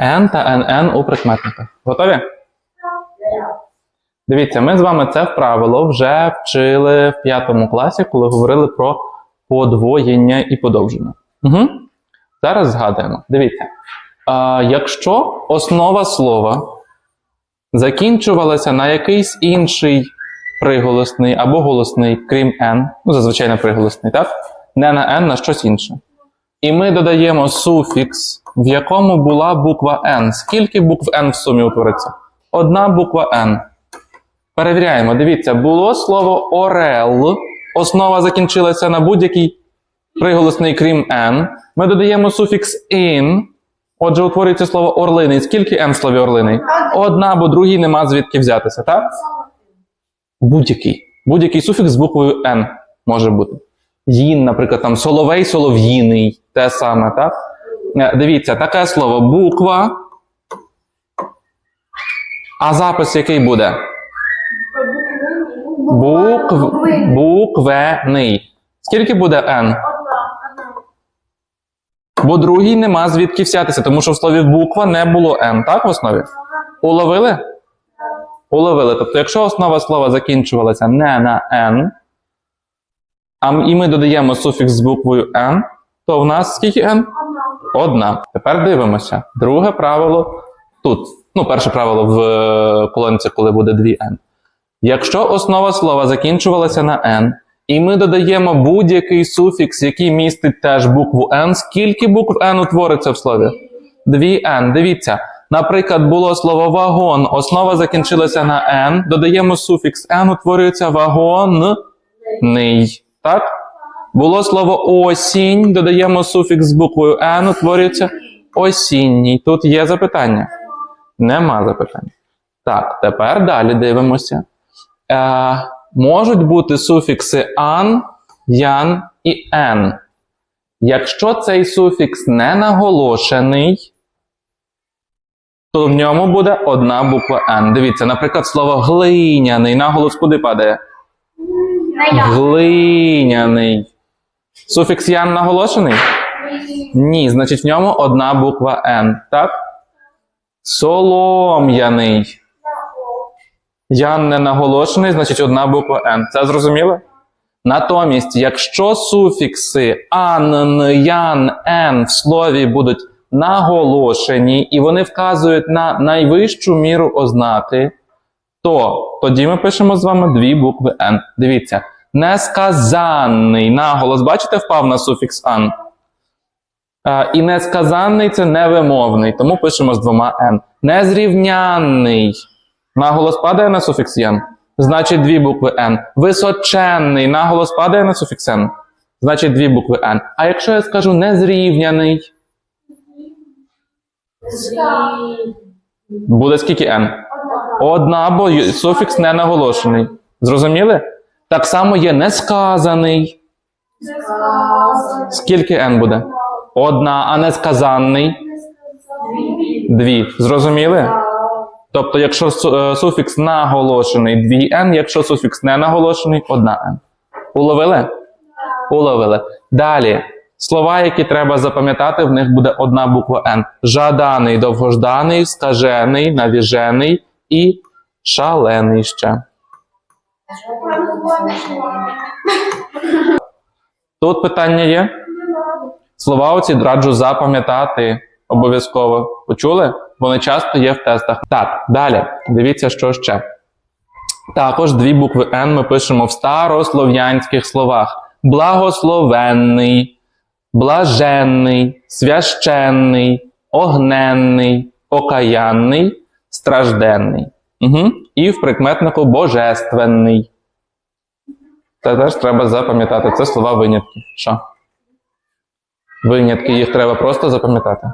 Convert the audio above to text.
Н та НН у прикметниках. Готові? Дивіться, ми з вами це правило вже вчили в п'ятому класі, коли говорили про подвоєння і подовження. Угу. Зараз згадуємо. Дивіться. А, якщо основа слова закінчувалася на якийсь інший приголосний або голосний, крім N, ну зазвичай на приголосний, так? Не на N, на щось інше. І ми додаємо суфікс, в якому була буква N. Скільки букв N в сумі утвориться? Одна буква N. Перевіряємо. Дивіться, було слово орел. Основа закінчилася на будь-який приголосний, крім N. Ми додаємо суфікс in. Отже, утворюється слово орлиний. Скільки N в слові орлиний? Одна, бо другій нема звідки взятися, так? Будь-який. Будь-який суфікс з буквою N може бути. Їн, наприклад, там соловей, солов'їний. Те саме, так? Е, Дивіться, таке слово буква. А запис який буде? Букв... Буквений. Скільки буде N? Бо другій нема звідки взятися, тому що в слові буква не було N, так в основі? Уловили? Уловили. Тобто, якщо основа слова закінчувалася не на N, а і ми додаємо суфікс з буквою N, то в нас скільки N? Одна. Тепер дивимося. Друге правило тут. Ну, перше правило в е, колонці, коли буде 2N. Якщо основа слова закінчувалася на N, і ми додаємо будь-який суфікс, який містить теж букву N, скільки букв N утвориться в слові? 2N. Дивіться. Наприклад, було слово вагон, основа закінчилася на N, додаємо суфікс N, утворюється вагонний. Так? Було слово осінь, додаємо суфікс з буквою N, утворюється осінній. Тут є запитання? Нема запитань. Так, тепер далі дивимося. Е, можуть бути суфікси ан, ян і ен. Якщо цей суфікс не наголошений, то в ньому буде одна буква Н. Дивіться, наприклад, слово глиняний. Наголос куди падає? Глиняний. Суфікс ян наголошений? Ні, значить в ньому одна буква Н. Так? Солом'яний. Ян не наголошений, значить одна буква Н. Це зрозуміло? Натомість, якщо суфікси ан, ян, ен в слові будуть наголошені і вони вказують на найвищу міру ознаки, то тоді ми пишемо з вами дві букви Н. Дивіться, несказанний наголос, бачите, впав на суфікс ан. Е, І несказанний це невимовний, тому пишемо з двома Н. Незрівнянний. Наголос падає на суфікс ян. Значить дві букви Н. Височенний. Наголос падає на суфікс Н. Значить дві букви Н. А якщо я скажу незрівняний, буде скільки Н? Одна, бо суфікс не наголошений. Зрозуміли? Так само є несказаний. Скільки Н буде? Одна, а несказанний. Дві. Зрозуміли? Тобто, якщо е, суфікс наголошений 2n, якщо суфікс не наголошений 1n. Уловили? Уловили. Далі. Слова, які треба запам'ятати, в них буде одна буква N. Жаданий, довгожданий, скажений, навіжений і шалений ще. Тут питання є? Слова оці раджу запам'ятати обов'язково. Почули? Вони часто є в тестах. Так, далі. Дивіться, що ще. Також дві букви N ми пишемо в старослов'янських словах: благословенний, блаженний, священний, огненний, окаянний, стражденний. Угу. І в прикметнику божественний. Це теж треба запам'ятати. Це слова винятки. Що? Винятки, їх треба просто запам'ятати.